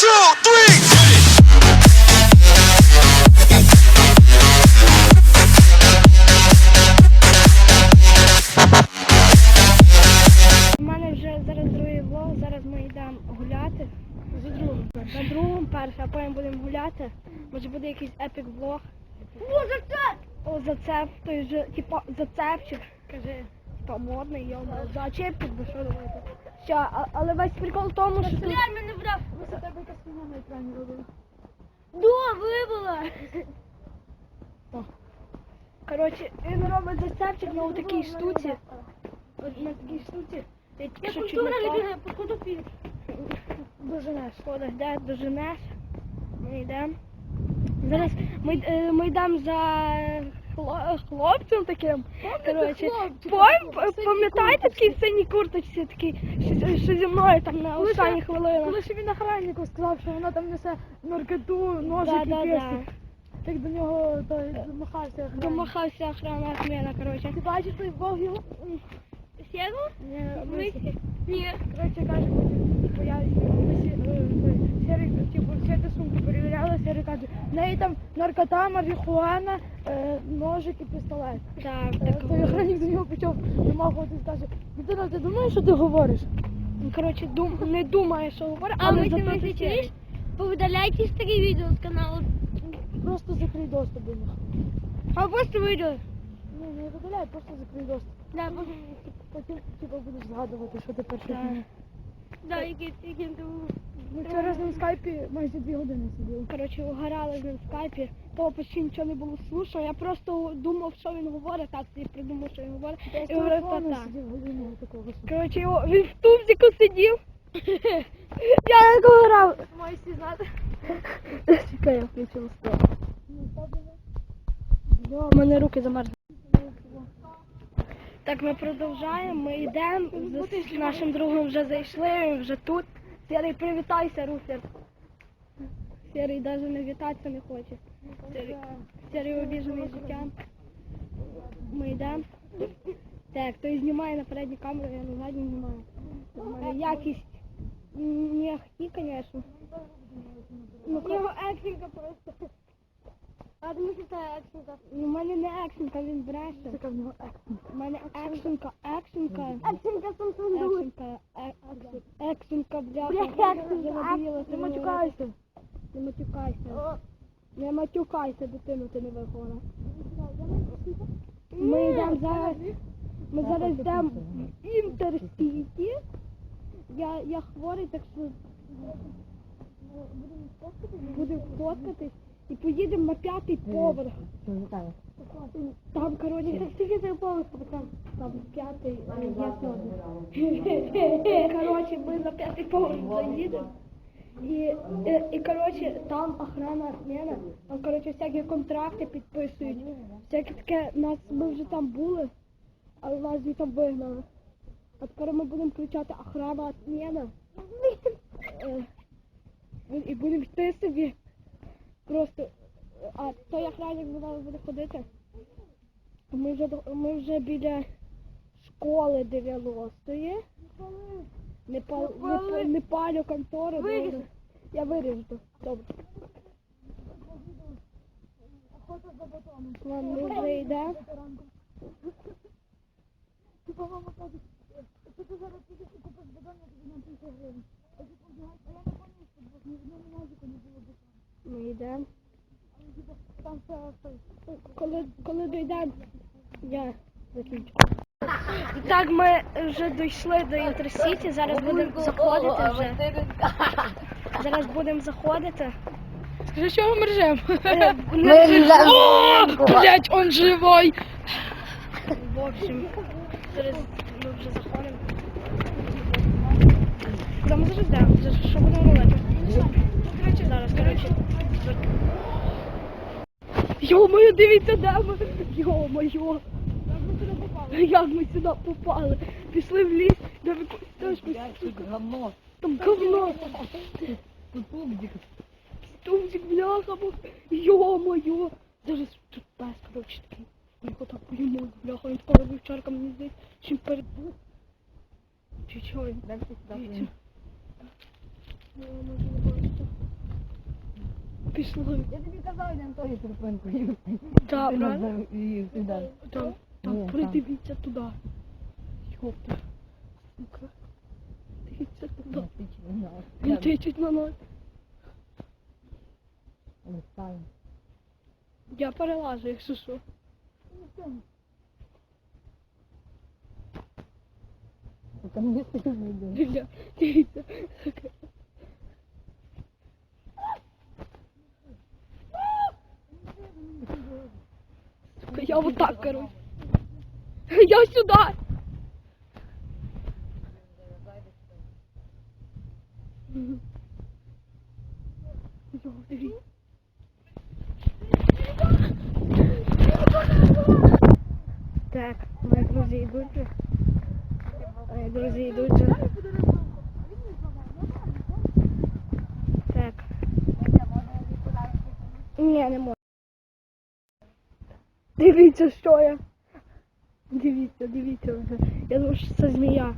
two, three. У мене вже зараз другий влог, зараз ми йдемо гуляти. За другим. За другим перше, а потім будемо гуляти. Може буде якийсь епік влог. О, зацеп! О, зацеп, той же, типа, зацепчик. Кажи, типа модний, йома. Зачепчик, би що давайте. А, але весь прикол в тому, що тут... мене врав. Ось у тебе якась на екрані робила. До, вибила. Коротше, він робить зацепчик на такій штуці. От на такій штуці. Я що культура людина, походу пів. Доженеш, Шкода, де доженеш. Ми йдемо. Зараз ми, е, ми йдемо за хлопцем таким. Короче, пам'ятаєте такий в синій курточці, такий, що, що зі мною там на Коли останніх хвилинах. Коли ще він охраннику сказав, що вона там несе наркоту, Да, ножик і да, да. пестик. Так до нього той домахався охранник. Домахався охрана отмена, короче. Ти бачиш той Бог його? Ні, Ми- Ні. Коротше, каже, той, Сірий, типу, всі ті сумки перевіряли, Сірий каже, в неї там наркота, марихуана, е, ножик і пістолет. Так, Е, так. Той охранник до нього почав намахуватись, каже, дитина, ти думаєш, що ти говориш? Коротше, дум, не думає, що говорить, А але ти чуєш? чуєш? Повидаляйте старі відео з каналу. Просто закрий доступ до них. А просто вийду. Ні, не видаляй, просто закрий доступ. Да, Потім типу, будеш згадувати, що ти перший Так. Да, який, ти був. Ми вчора з ним в скайпі майже дві години сиділи. Коротше, угорали з ним в скайпі, того почти нічого не було слушав. Я просто думав, що він говорить, так собі придумав, що він говорить. І говорив, та так. Коротше, його- він в тубзику сидів. Я як грав. Маєш всі знати. Чекай, я включила. Йо, у мене руки замерзли. Так, ми продовжаємо, ми йдемо, з нашим другом вже зайшли, вже тут. Сірий, привітайся, Руфер. Сірий навіть не вітатися не хоче. Сірий, Сірий обіжений життям. Ми йдемо. Так, той знімає на передню камеру, я на задню знімаю. Якість не ахті, звісно. Ну, Його екшенка просто. А тому що це екшенка. Ну, в мене не екшенка, він бреше. Така в нього екшенка. У мене екшенка. Екшенка Samsung Duo. Екшенка, е- екшенка, бляха. Не матюкайся. Не матюкайся. Не матюкайся, дитину ти не вихована. Ми йдемо зараз. Ми зараз йдемо в інтерсіті. Я, я хворий, так що будемо фоткатись і поїдемо на п'ятий поверх. Там, коротше, скільки це поверх, там, там п'ятий, а є сьогодні. Коротше, ми на п'ятий поверх заїдемо. І, і, і, коротше, там охрана отмена, там, коротше, всякі контракти підписують, всяке таке, нас, ми вже там були, але нас звідти вигнали. А тепер ми будемо кричати охрана отмена. Е, І будемо йти собі. Просто, а той охранник за нами буде ходити. Ми вже, ми вже біля школи 90-ї. Не, пал, не, па- не палю контору. Виріж. Я виріжу. Добре. Ладно, ми вже йдемо. Типа мама каже, якщо ти зараз підеш і купиш бадон, я тобі на 50 гривень. Я «Ну, а я не пам'ятаю, що було, ні в одному магазині не було бадону. Ми йдемо. Коли, коли дійдемо, я закінчу. І так ми вже дійшли до інтерсіті, зараз будемо заходити вже. Зараз будемо заходити. Скажи, що ми ржем? О, Блять, он живой! В общем, зараз ми вже заходимо. Куди ми зараз йдемо? Що будемо робити? Йо-моє, дивіться, де ми. Йо-моє. Як ми сюди попали? Пішли в ліс, де ви стежку. Там говно. Тумзик, бляха, бо- йо-моє. Зараз тут пес, коротше, такий. Ми його так боїмось, бляха, він скоро вівчарка, мені здається, чим перед... Чи чого він? Можу не бачити. Пішло. Я тобі казав, йдемо тої тропинкою. Так, Ти правда? завів сюди. Там, там, придивіться туди. Йопта. Сука. Дивіться туди. Я на нас. Він тичить на нас. Але ставимо. Я перелажу, якщо що. Там не сильно йде. Дивіться, дивіться. Сука. Сука, Я вот так, короче. Я сюда. Так, мої друзі йдуть. Мої друзі йдуть. Так. Ні, не можу. Дивіться, що я. Дивіться, дивіться. Я думаю, що це змія.